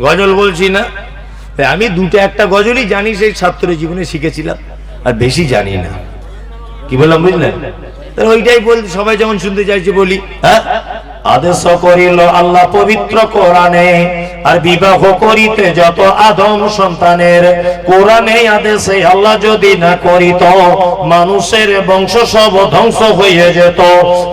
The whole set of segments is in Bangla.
গজল বলছি না। আমি দুটো একটা গজলই জানি, সেই ছাত্র জীবনে শিখেছিলাম, আর বেশি জানি না। কি বললাম বুঝলেন ওইটাই বল সবাই যেমন শুনতে চাইছে বলি হ্যাঁ? আদেশ করিল আল্লাহ পবিত্র কোরআনে আর বিবাহ করিতে যত আদম সন্তানের কোরআনে আদেশে আল্লাহ যদি না করিত, মানুষের বংশ সব ধ্বংস হয়ে যেত।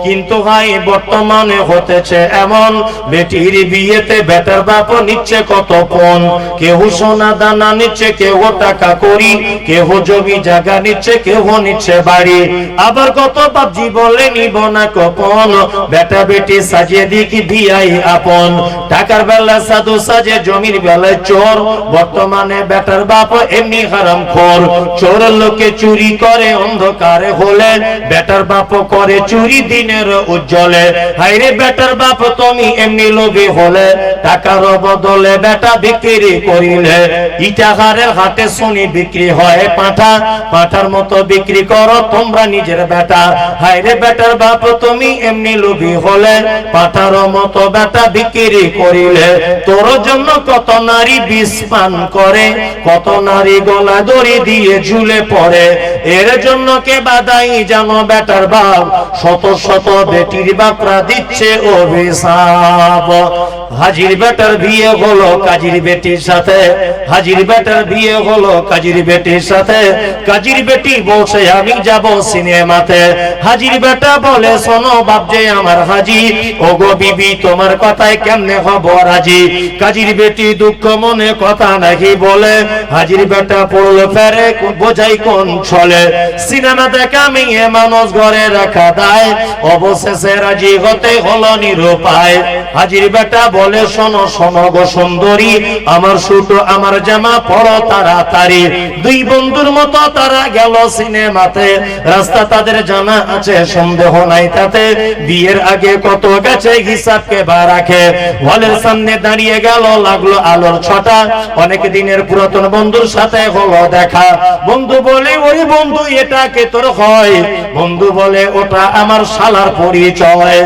কিন্তু ভাই, বর্তমানে হতেছে এমন, বেটির বিয়েতে বেটার বাপ নিচ্ছে কত পণ কেহ সোনা দানা নিচ্ছে, কেহ টাকা করি কেহ জমি জায়গা নিচ্ছে, কেহ নিচ্ছে বাড়ি। আবার কত বাপজি বলে, নিব না কপন, বেটা বেটি সাজিয়ে দিকি দিয়াই আপন। টাকার বেলা সাধু সাজে জমির বেলায় চোর, বর্তমানে বেটার বাপ এমনি হারাম খোর। চোর লোকে চুরি করে, অন্ধকারে হলে বেটার বাপ করে চুরি দিনের উজ্জ্বলে। হাইরে বেটার বাপ, তুমি এমনি লোভী হলে, টাকার বদলে বেটা বিক্রি করিলে। ইটাহারের হাটে শুনি বিক্রি হয় পাঠা, পাঠার মতো বিক্রি করো তোমরা নিজের বেটা। হাইরে বেটার বাপ, তুমি এমনি লোভী হলে, পাঠার মতো বেটা বিক্রি করিলে। তোর জন্য কত নারী বিষ পান করে, কত নারী গলা দড়ি দিয়ে ঝুলে পড়ে। এর জন্য কে বাদাই জানো বেটার বাপ? শত শত বেটির বাপরা দিচ্ছে অভিশাপ। হাজির বেটার বিয়ে হলো কাজীর বেটির সাথে, হাজির বেটার বিয়ে হলো কাজীর বেটির সাথে। কাজীর বেটি বলছে, আমি যাব সিনেমাতে। হাজির বেটা বলে, শোনো বাপ যে আমার হাজি। ও গো বিবি, তোমার কথায় কেমনে হব রাজি? কাজীর বেটি দুঃখ মনে কথা নাকি বলে। হাজির বেটা পড়ল ফেরে, বোঝাই কোন ছলে। সিনেমা দেখা মেয়ে মানুষ ঘরে রাখা দায়। অবশেষে রাজি হতে হলো নিরুপায়। হাজির বেটা বলে, শোনো শোনো গো সুন্দরী, আমার সুটো আমার জামা পড়ো তাড়াতাড়ি। দুই বন্ধুর মতো তারা গেল সিনেমাতে। রাস্তা তাদের জানা আছে, সন্দেহ নাই তাতে। বিয়ের আগে কত গেছে হিসাব কে বা রাখে। হলের সামনে দাঁড়িয়ে গেল, লাগল আলোর ছটা। অনেক দিনের পুরাতন বন্ধুর সাথে হলো দেখা। বন্ধু বলে, ওই বন্ধু, এটা কে তোর হয়? বন্ধু বলে, ওটা আমার শালার পরিচয়।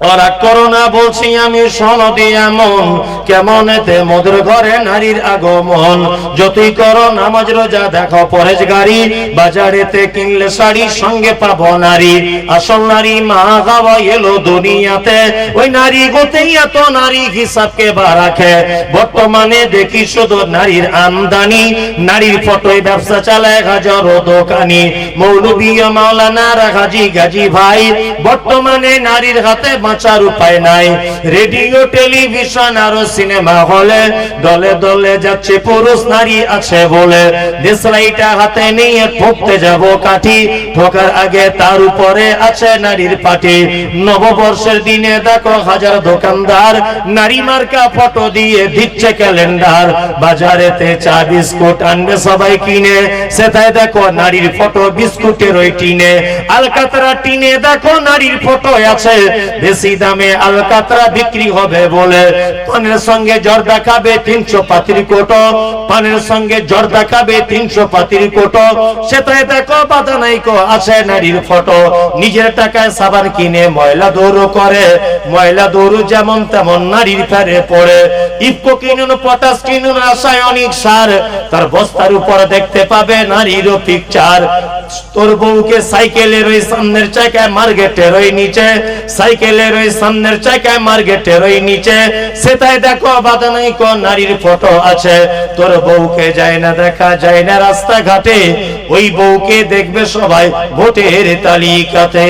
ওরা করোনা বলছি আমি সনদি এমন কেমন এতে মধুর ঘরে নারীর আগমন? যতই করো নামাজ রোজা, দেখো পরেজ গাড়ি বাজারেতে কিনলে শাড়ি, সঙ্গে পাবো নারী। আসল নারী মা এলো দুনিয়াতে, ওই নারী গোতেই এত নারী হিসাবকে বা রাখে? বর্তমানে দেখি শুধু নারীর আমদানি, নারীর ফটোয় ব্যবসা চালায় হাজারো দোকানি। মৌলবী মাওলানা হাজি গাজী ভাই, বর্তমানে নারীর হাতে বাঁচার উপায় নাই। রেডিও, টেলিভিশন আর সিনেমা হলে দলে দলে যাচ্ছে পুরুষ নারী আছে বলে। দেশলাইটা হাতে নিয়ে ঠকতে যাব কাঠি। ঠোকার আগে তার উপরে আছে নারীর পাটি। নববর্ষের দিনে দেখো হাজার দোকানদার, নারী মার্কা ফটো দিয়ে দিচ্ছে ক্যালেন্ডার। বাজারেতে চা, বিস্কুট আনবে সবাই কিনে। সেটাই দেখো নারীর ফটো, বিস্কুটের ওই টিনে। আলকাতরা টিনে দেখো নারীর ফটো আছে। বেশি দামে আলকাতরা বিক্রি হবে বলে। পানের সঙ্গে জর্দা খাবে তিনশো পাতির কোটো। পানের সঙ্গে জর্দা খাবে তিনশো পাতির কোটো। সেটাই দেখো বাধা নাই কো আছে নারীর ফটো। নিজের টাকায় সাবান কিনে ময়লা দৌড় করে। ময়লা দৌড় যেমন তেমন নারীর ফেরে পড়ে। ইফকো কিনুন পটাশ কিনুন রাসায়নিক সার। তার বস্তার উপর দেখতে পাবে নারীরও পিকচার তোর বউকে সাইকেলের ওই সামনের চাকায় মার্কেটের ওই নিচে। সাইকেলের ওই সামনের চাকায় মার্কেটের ওই নিচে। সেটাই দেখো বাধা নাই কো নারীর ফটো আছে। তোর বউকে যায় না দেখা, যায় না রাস্তাঘাটে। ওই বউকে দেখবে সবাই ভোটের তালিকাতে।